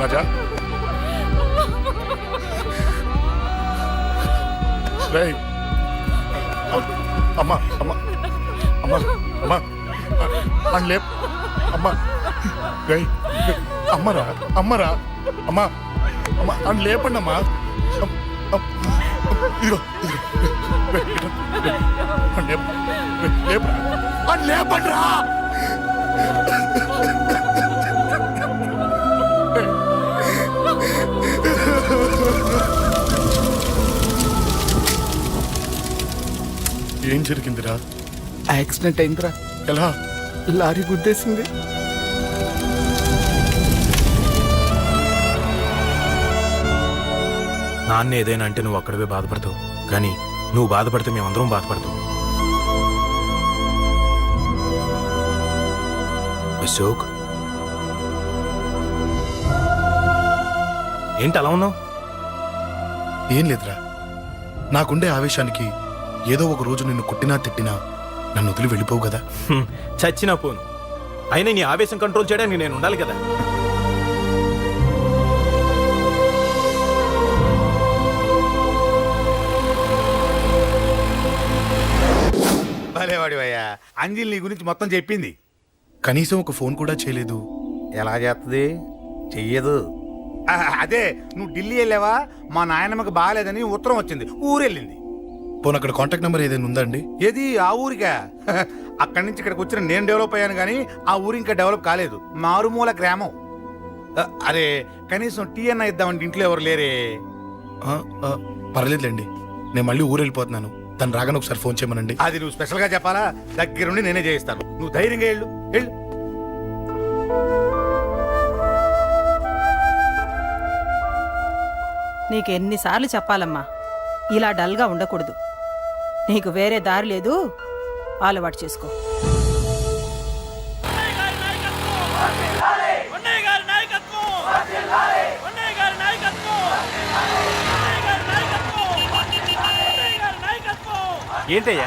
రాజా. రేయ్ అమ్మా అమ్మా అమ్మా అమ్మా. అని లేప్. అమ్మా. రేయ్ అమ్మరా అమ్మరా. అమ్మా అమ్మా అని లేపండి అమ్మా. ఇదిగో ఇదిగో. అని లేపండి రా ఏం జరిగిందిరా? యాక్సిడెంట్ అయిందిరా. ఎలా? లారీ గుద్దేసింది. నాన్న ఏదైనా అంటే నువ్వు అక్కడవే బాధపడతావు. కానీ నువ్వు బాధపడితే మేమందరం బాధపడతాం. అశోక్? ఏంటి అలా ఉన్నావు? ఏం లేదురా. నాకుండే ఆవేశానికి ఏదో ఒక రోజు నిన్ను కొట్టినా తిట్టినా నన్ను వదిలి వెళ్ళిపోవు కదా. చచ్చినా పోను. అయినా నీ ఆవేశం కంట్రోల్ చేయడానికి నేను ఉండాలి కదా. భలేవాడివయ్యా. అంజలి నీ గురించి మొత్తం చెప్పింది. కనీసం ఒక ఫోన్ కూడా చేయలేదు. ఎలా చేస్తుంది చెయ్యదు. అదే నువ్వు ఢిల్లీ వెళ్ళావా? మా నాయనమ్మకి బాగాలేదని ఉత్తరం వచ్చింది. ఊరెళ్ళింది. పోనీ అక్కడ కాంటాక్ట్ నెంబర్ ఏదైనా ఉందా అండి? ఏది? ఆ ఊరికా? అక్కడి నుంచి ఇక్కడికి వచ్చిన నేను డెవలప్ అయ్యాను కానీ ఆ ఊరు ఇంకా డెవలప్ కాలేదు. మారుమూల గ్రామం. అరే కనీసం టీ అన్న ఇద్దామంటే ఇంట్లో ఎవరు లేరే? ఆ, ఆ, పర్లేదులేండి. నేను మళ్ళీ ఊరు వెళ్ళిపోతున్నాను. తను రాగానే ఒకసారి ఫోన్ చేయమనండి. అది నువ్వు స్పెషల్గా చెప్పాలా? దగ్గరుండి నేనే చేయిస్తాను. నువ్వు ధైర్యంగా వెళ్ళు. వెళ్ళు నీకెన్నిసార్లు చెప్పాలమ్మా? ఇలా డల్గా ఉండకూడదు. నీకు వేరే దారి లేదు. అలవాటు చేసుకో. ఏంటయ్యా?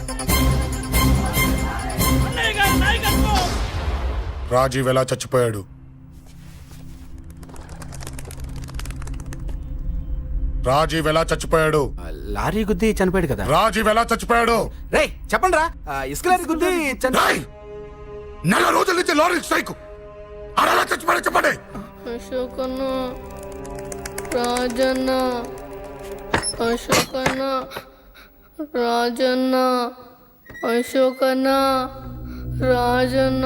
రాజీవ్ ఎలా చచ్చిపోయాడు? రాజీవ్ ఎలా చచ్చిపోయాడు? లారీ గుద్ది చనిపోయాడు కదా. రాజీవ్ ఎలా చచ్చిపోయాడు? రే చెప్పండి రా ఇసుక లారీ గుద్ది! నెల రోజుల నుంచి లారీ స్ట్రైక్. అలా చచ్చిపోయాడు చెప్పండి? అశోకన్న రాజన్న అశోకన్న రాజన్న అశోకన్న రాజన్న.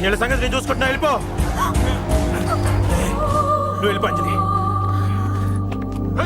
వీళ్ళ సంగతి నేను చూసుకుంటున్నా వెళ్ళిపో. నువ్వు వెళ్ళిపో అంజలి.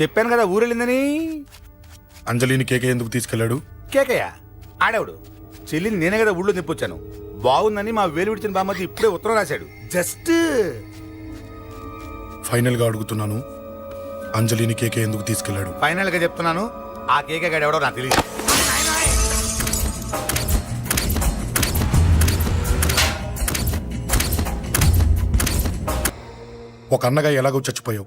చెప్పాను కదా ఊరెళ్ళిందని. అంజలిని కేకే ఎందుకు తీసుకెళ్ళాడు? కేకయ్య ఆడేవుడు? చెల్లిని నేనే కదా ఊళ్ళో తెప్పొచ్చాను బాగుందని మా వేలు విడిచిన బామ్మది ఇప్పుడే ఉత్తరం రాశాడు. జస్ట్ ఫైనల్గా అడుగుతున్నాను అంజలిని కేకే ఎందుకు తీసుకెళ్ళాడు? ఫైనల్గా చెప్తున్నాను ఆ కేక గాడు ఎవడో నాకు తెలియదు ఒక అన్నగా ఎలాగో చచ్చిపోయావు.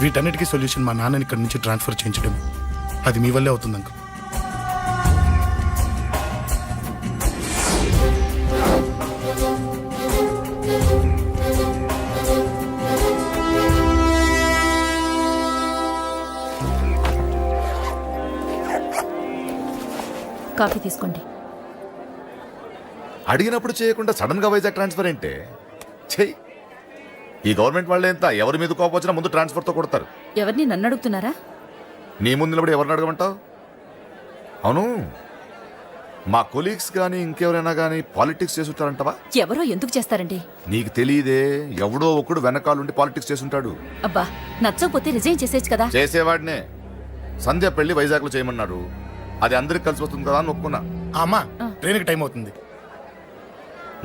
వీటన్నిటికీ సొల్యూషన్ మా నాన్నని ఇక్కడి నుంచి ట్రాన్స్ఫర్ చేయించడం. అది మీ వల్లే అవుతుంది అంకుల్. కాఫీ తీసుకోండి. అడిగినప్పుడు చేయకుండా సడన్గా వైజాగ్ ట్రాన్స్ఫర్ ఏంటే? చెయ్యి ఈ గవర్నమెంట్ వాళ్ళే ఎంత? ఎవరి మీద కోపం వచ్చినా ముందు ట్రాన్స్ఫర్తో కొడతారు. ఎవరిని నన్ను అడుగుతున్నారా? నీ ముందు నిలబడి ఎవరిని అడగమంటావు? అవును. మా కొలీగ్స్ కానీ ఇంకెవరైనా కానీ పాలిటిక్స్ చేస్తుంటారంటవా? ఎవరో ఎందుకు చేస్తారండి? నీకు తెలియదే ఎవడో ఒకడు వెనకాలండి పాలిటిక్స్ చేస్తుంటాడు. అబ్బా నచ్చకపోతే రిజైన్ చేసేచ్చు కదా? చేసేవాడినే. సంధ్య పెళ్ళి వైజాగ్లో చేయమన్నాడు. అది అందరికి కలిసి వస్తుంది కదా అని ఒప్పుకున్నా. అమ్మా ట్రైన్కి టైం అవుతుంది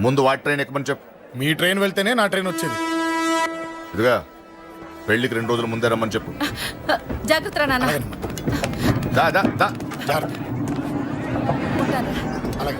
ముందు వాటి ట్రైన్ ఎక్కమని చెప్పు. మీ ట్రైన్ వెళ్తేనే నా ట్రైన్ వచ్చేది. ఇదిగా పెళ్ళికి రెండు రోజుల ముందే రమ్మని చెప్పు. జాగ్రత్త నాన్న. దా దా దా. జాగ్రత్త. అలాగే.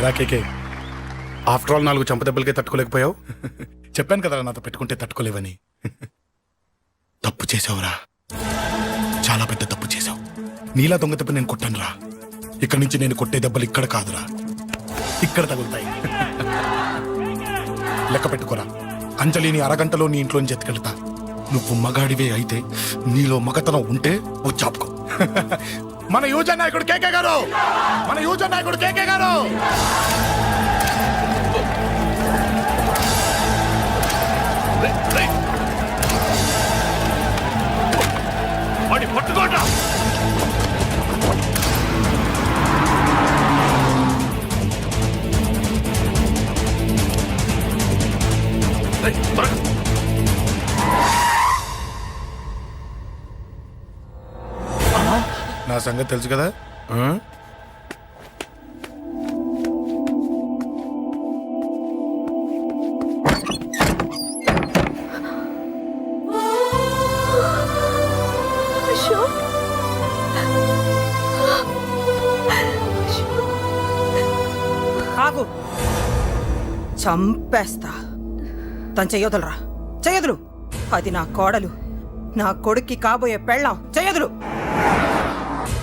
ఎలా కేకే? ఆఫ్టర్ ఆల్ నాలుగు చంపదెబ్బలకే తట్టుకోలేకపోయావు? చెప్పాను కదా నాతో పెట్టుకుంటే తట్టుకోలేవని. తప్పు చేసావురా చాలా పెద్ద తప్పు చేసావు నీలా దొంగ దెబ్బ నేను కొట్టాను రా ఇక్కడి నుంచి నేను కొట్టే దెబ్బలు ఇక్కడ కాదురా. ఇక్కడ తగులుతాయి. లెక్క పెట్టుకోరా. అంజలిని అరగంటలో నీ ఇంట్లోంచి ఎత్తుకెళ్తా. నువ్వు మగాడివే అయితే నీలో మగతనం ఉంటే ఓ చాపుకో మన యువజన నాయకుడు కేకే గారు! మన యువజన నాయకుడు కేకే గారు! వాడి సంగతి తెలుసు కదా? ఆ? ఆగు. చంపేస్తా. తను చెయ్యొదలరా చెయ్యదులు అది నా కోడలు. నా కొడుక్కి కాబోయే పెళ్ళాం. చెయ్యదులు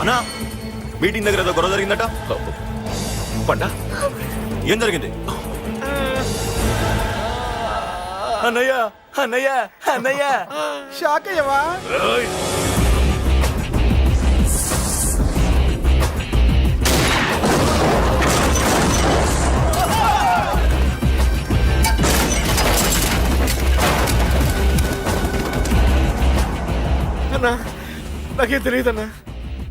అన్నా మీటింగ్ దగ్గర ఏదో గొడవ జరిగిందట? పండా ఏం జరిగింది? అన్నయ్య అన్నయ్య అన్నయ్య. షాక్ అయ్యవా? అన్నా నాకేం తెలియదన్నా.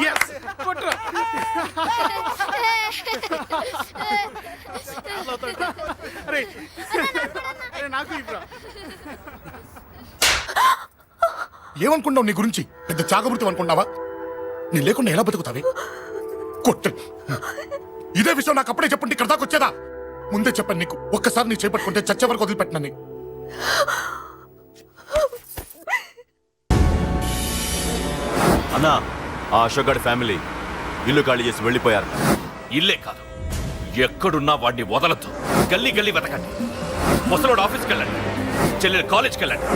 ఆ! ఏమనుకున్నావు నీ గురించి? పెద్ద చాగమృతం అనుకున్నావా? నీ లేకుండా ఎలా బతుకుతావి? కొట్టు. ఇదే విషయం నాకు అప్పుడే చెప్పండి ఇక్కడ దాకా వచ్చేదా? ముందే చెప్పాను నీకు. ఒక్కసారి నీ చేపట్టుకుంటే చచ్చే వరకు వదిలిపెట్టినని అన్నా ఆ అశోక్ గారి ఫ్యామిలీ ఇల్లు ఖాళీ చేసి వెళ్ళిపోయారు. ఇల్లే కాదు. ఎక్కడున్నా వాడిని వదలద్దు. గల్లీ గల్లీ వెతకండి. ముసలోడు ఆఫీస్కి వెళ్ళండి. చెల్లెలు కాలేజ్కి వెళ్ళండి.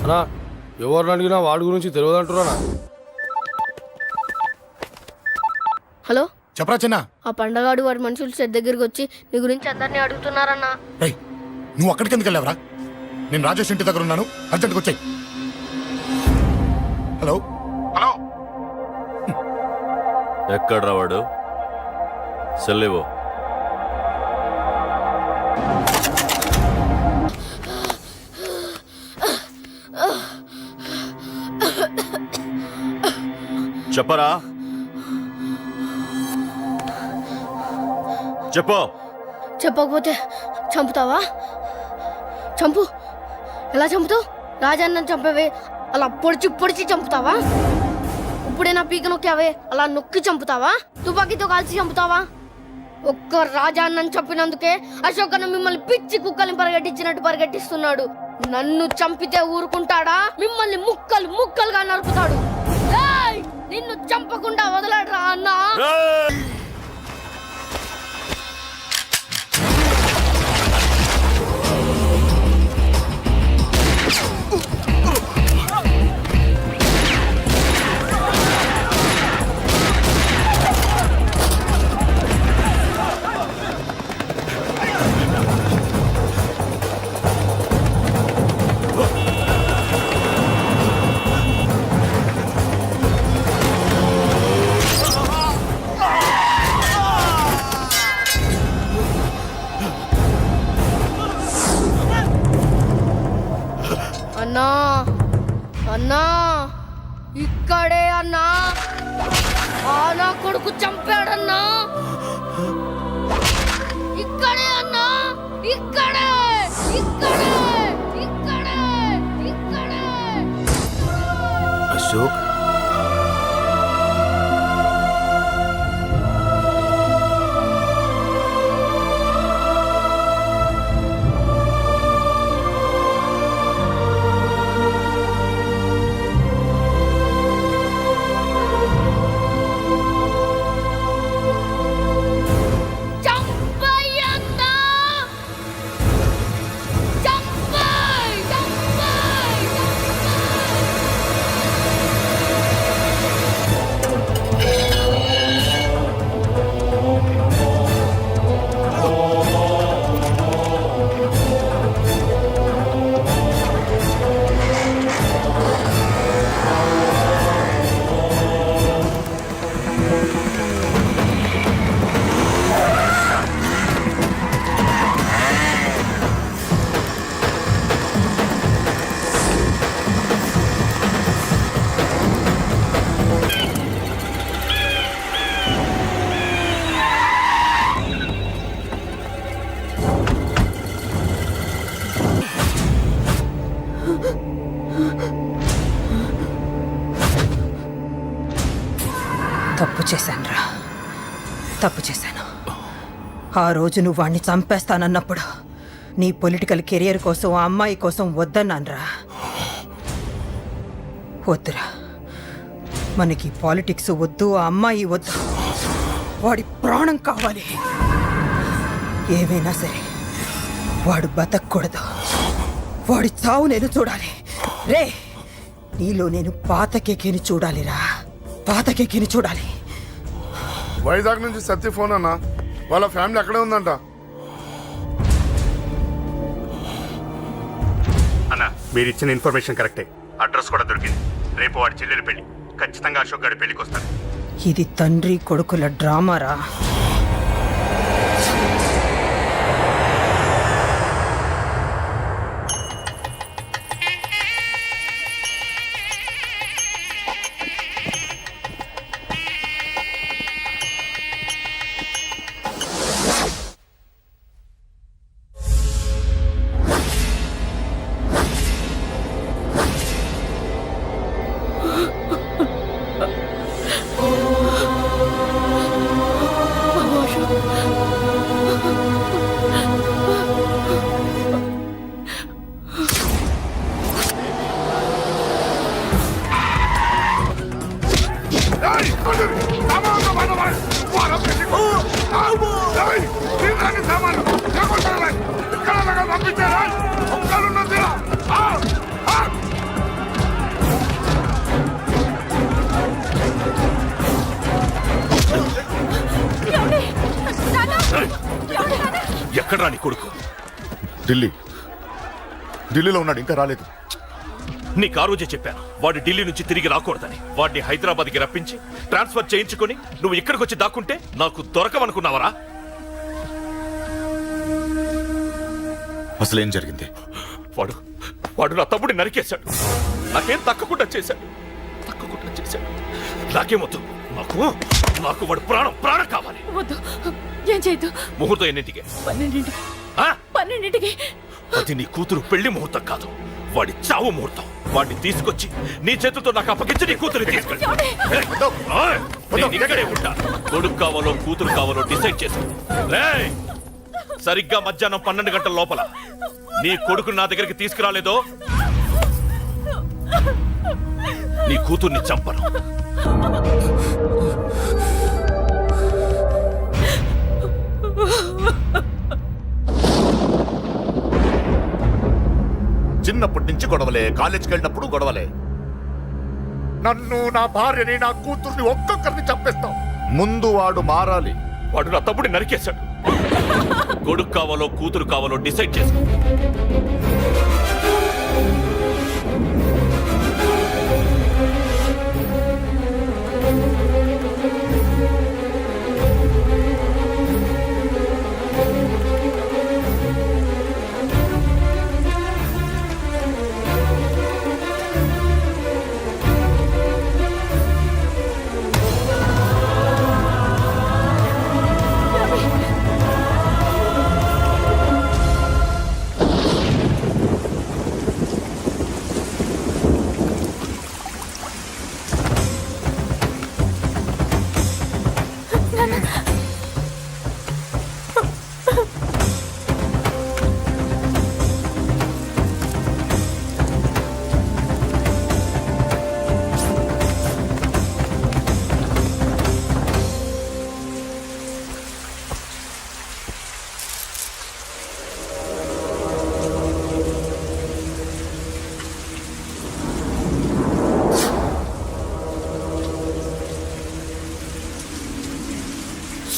అన్నా ఎవరిని అడిగినా వాడి గురించి తెలియదు అంటున్నా చెప్పరా చిన్న? ఆ పండగాడు వాడి మనుషులు సెట్ దగ్గరికి వచ్చి నీ గురించి అందరినీ అడుగుతున్నారన్నా. రేయ్ నువ్వు అక్కడికి ఎందుకు వెళ్ళావరా? నేను రాజేష్ ఇంటి దగ్గర ఉన్నాను. అర్జెంట్గా వచ్చాయి. హలో? హలో? ఎక్కడ్రా వాడు? సెల్లివో చెప్పరా? చెప్పు. చెప్పకపోతే చంపుతావా? చంపు. ఎలా చంపుతావు? రాజాన్నని చంపవే అలా పొడిచి పొడిచి చంపుతావా? ఇప్పుడే నా పీక నొక్కావే అలా నొక్కి చంపుతావా? తుపాకీతో కాల్చి చంపుతావా? ఒక్క రాజాన్నని చంపినందుకే అశోక్ అన్న మిమ్మల్ని పిచ్చి కుక్కల్ని పరిగెట్టించినట్టు పరిగెట్టిస్తున్నాడు. నన్ను చంపితే ఊరుకుంటాడా? మిమ్మల్ని ముక్కలు ముక్కలుగా నరుకుతాడు! నిన్ను చంపకుండా వదలడరా అన్నా. అశోక్ ఆ రోజు నువ్వు వాణ్ణి చంపేస్తానన్నప్పుడు నీ పొలిటికల్ కెరియర్ కోసం ఆ అమ్మాయి కోసం వద్దన్నానరా. వద్దురా. మనకి పాలిటిక్స్ వద్దు ఆ అమ్మాయి వద్దు. వాడి ప్రాణం కావాలి. ఏమైనా సరే వాడు బతకూడదు వాడి చావు నేను చూడాలి. రే నీలో నేను పాతకెక్కిని చూడాలిరా. పాతకెకిని చూడాలి. వైజాగ్ నుంచి సత్య ఫోన్ అన్నా. వాళ్ళ ఫ్యామిలీ అక్కడే ఉందంట. అన్న మీరు ఇచ్చిన ఇన్ఫర్మేషన్ కరెక్టే. అడ్రస్ కూడా దొరికింది. రేపు వాడి చెల్లెలు పెళ్ళి. ఖచ్చితంగా అశోక్ గారి పెళ్ళికి వస్తాడు ఇది తండ్రి కొడుకుల డ్రామారా? ఢిల్లీలో ఉన్నాడు ఇంకా రాలేదు. నీకు ఆ రోజే చెప్పాను వాడు ఢిల్లీ నుంచి తిరిగి రాకూడదని. వాడిని హైదరాబాద్కి రప్పించి ట్రాన్స్ఫర్ చేయించుకొని నువ్వు ఇక్కడికి వచ్చి దాక్కుంటే నాకు దొరకవనుకున్నావరా? అసలు ఏం జరిగింది? వాడు వాడు నా తమ్ముడిని నరికేశాడు. నాకేం తక్కకుండా చేశాడు. తక్కకుండా చేశాడు. నాకేమొద్దు నాకు నాకు వాడు ప్రాణం ప్రాణం కావాలి. వద్దు. ఏం చేయొద్దు. ముహూర్తం ఎన్నింటికి? పన్నెండింటికి. ఆ? పన్నెండింటికి. అది నీ కూతురు పెళ్ళి ముహూర్తం కాదు. వాడి చావు ముహూర్తం. వాడిని తీసుకొచ్చి నీ చేతులతో నాకు అప్పగించి నీ కూతురు తీసుకెళ్ళి నేను ఇక్కడే ఉంటా. కొడుకు కావాలో కూతురు కావాలో డిసైడ్ చేసి సరిగ్గా మధ్యాహ్నం పన్నెండు గంటల లోపల నీ కొడుకు నా దగ్గరికి తీసుకురాలేదో నీ కూతుర్ని చంపను. చిన్నప్పటి నుంచి గొడవలే కాలేజీకి వెళ్ళినప్పుడు గొడవలే. నన్ను నా భార్యని నా కూతుర్ని ఒక్కొక్కరిని చంపేస్తాం ముందు వాడు మారాలి. వాడు నా తమ్ముడిని నరికేశాడు. కొడుకు కావాలో కూతురు కావాలో డిసైడ్ చేసి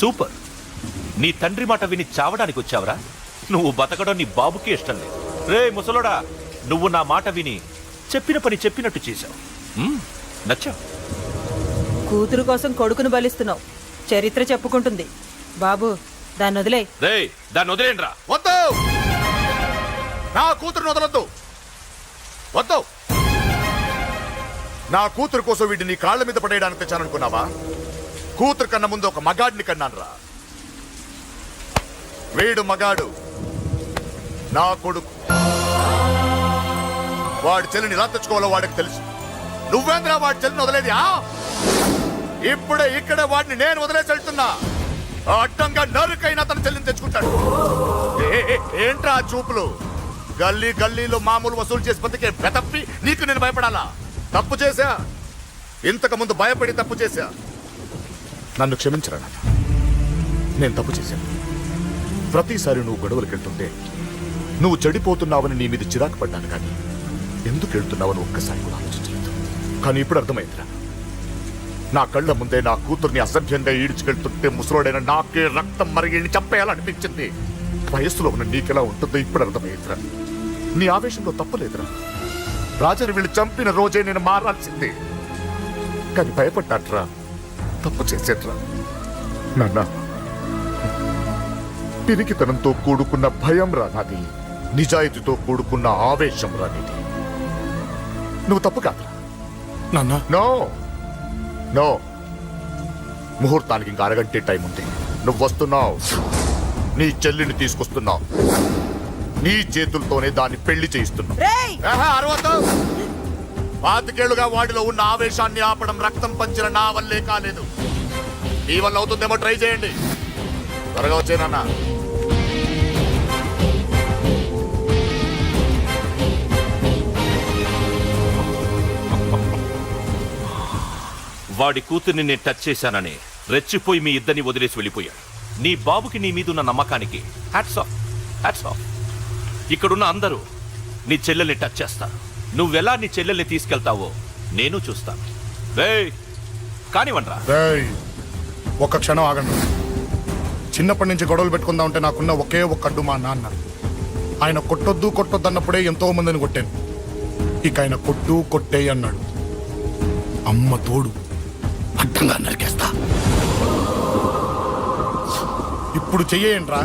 సూపర్. నీ తండ్రి మాట విని చావడానికి వచ్చావరా? నువ్వు బతకడం నీ బాబుకి ఇష్టం లేదు. రే ముసలోడా నువ్వు నా మాట విని చెప్పిన పని చెప్పినట్టు చేశావు. నచ్చావు. కూతురు కోసం కొడుకును బలిస్తున్నావు. చరిత్ర చెప్పుకుంటుంది. బాబు దాన్ని వదిలే. రే దాన్ని వదిలేండ్రా. వద్దు! నా కూతురుని వదలొద్దు. వద్దు! నా కూతురు కోసం వీడిని నీ కాళ్ళ మీద పడేయడానికి తెచ్చాననుకున్నావా? కూతురు కన్నా ముందు ఒక మగాడిని కన్నాను రా వీడు మగాడు నా కొడుకు. వాడి చెల్లిని ఎలా తెచ్చుకోవాలో వాడికి తెలుసు. నువ్వేంద్రా వాడి చెల్లిని వదిలేది ఆ? ఇప్పుడే ఇక్కడ వాడిని నేను వదిలేసి వెళ్తున్నా. అడ్డంగా నరుకైనా తన చెల్లిని తెచ్చుకుంటాడు. ఏ, ఏంట్రా చూపులు? గల్లీ గల్లీలో మామూలు వసూలు చేసి బతికే బెతప్పి నీకు నేను భయపడాలా? తప్పు చేశా? ఇంతకు ముందు భయపడి తప్పు చేశా? నన్ను క్షమించరా నాన్న నేను తప్పు చేశాను. ప్రతిసారి నువ్వు గొడవలకు వెళ్తుంటే నువ్వు చెడిపోతున్నావని నీ మీద చిరాకు పడ్డాను కానీ ఎందుకు వెళ్తున్నావని ఒక్కసారి కూడా ఆలోచించలేదు. కానీ ఇప్పుడు అర్థమైందిరా. నా కళ్ళ ముందే నా కూతుర్ని అసభ్యంగా ఈడ్చుకెళ్తుంటే ముసలోడైన నాకే రక్తం మరిగిని చంపేయాలనిపించింది. వయస్సులో ఉన్న నీకెలా ఉంటుందో ఇప్పుడు అర్థమైందిరా. నీ ఆవేశంలో తప్పలేదురా రాజాని వీళ్ళు చంపిన రోజే నేను మారాల్సిందే. కానీ భయపడ్డాట్రా. తప్పు చేసేట్రా. నాన్న పిరికితనంతో కూడుకున్న భయం రా నాది. నిజాయితీతో కూడుకున్న ఆవేశం రా నీది. నువ్వు తప్పు కాదురా. నాన్న. నో. నో. ముహూర్తానికి ఇంకా అరగంటే టైం ఉంది. నువ్వు వస్తున్నావు. నీ చెల్లిని తీసుకొస్తున్నావు. నీ చేతులతోనే దాన్ని పెళ్ళి చేయిస్తున్నావు. పాతికేళ్ళుగా వాడిలో ఉన్న ఆవేశాన్ని ఆపడం రక్తం పంచిన నా వల్లే కాలేదు. నీ వల్ల అవుతుందేమో ట్రై చేయండి. త్వరగా వచ్చేనన్నా వాడి కూతుర్ని నేను టచ్ చేశానని రెచ్చిపోయి మీ ఇద్దరిని వదిలేసి వెళ్ళిపోయాడు నీ బాబుకి నీ మీదున్న నమ్మకానికి హ్యాట్స్ ఆఫ్ హ్యాట్స్ ఆఫ్. ఇక్కడున్న అందరూ నీ చెల్లెల్ని టచ్ చేస్తారు. నువ్వెలా నీ చెల్లెల్ని తీసుకెళ్తావో నేను చూస్తాను. రేయ్ కానివ్వండ్రా. రేయ్ ఒక్క క్షణం ఆగండి. చిన్నప్పటి నుంచి గొడవలు పెట్టుకుందాం అంటే నాకున్న ఒకే ఒక్క అడ్డు మా నాన్న. ఆయన కొట్టొద్దు కొట్టొద్దు అన్నప్పుడే ఎంతో మందిని కొట్టాను. ఇక ఆయన కొట్టు కొట్టే అన్నాడు. అమ్మ తోడు అడ్డంగా నరికేస్తా. ఇప్పుడు చెయ్యేయంట్రా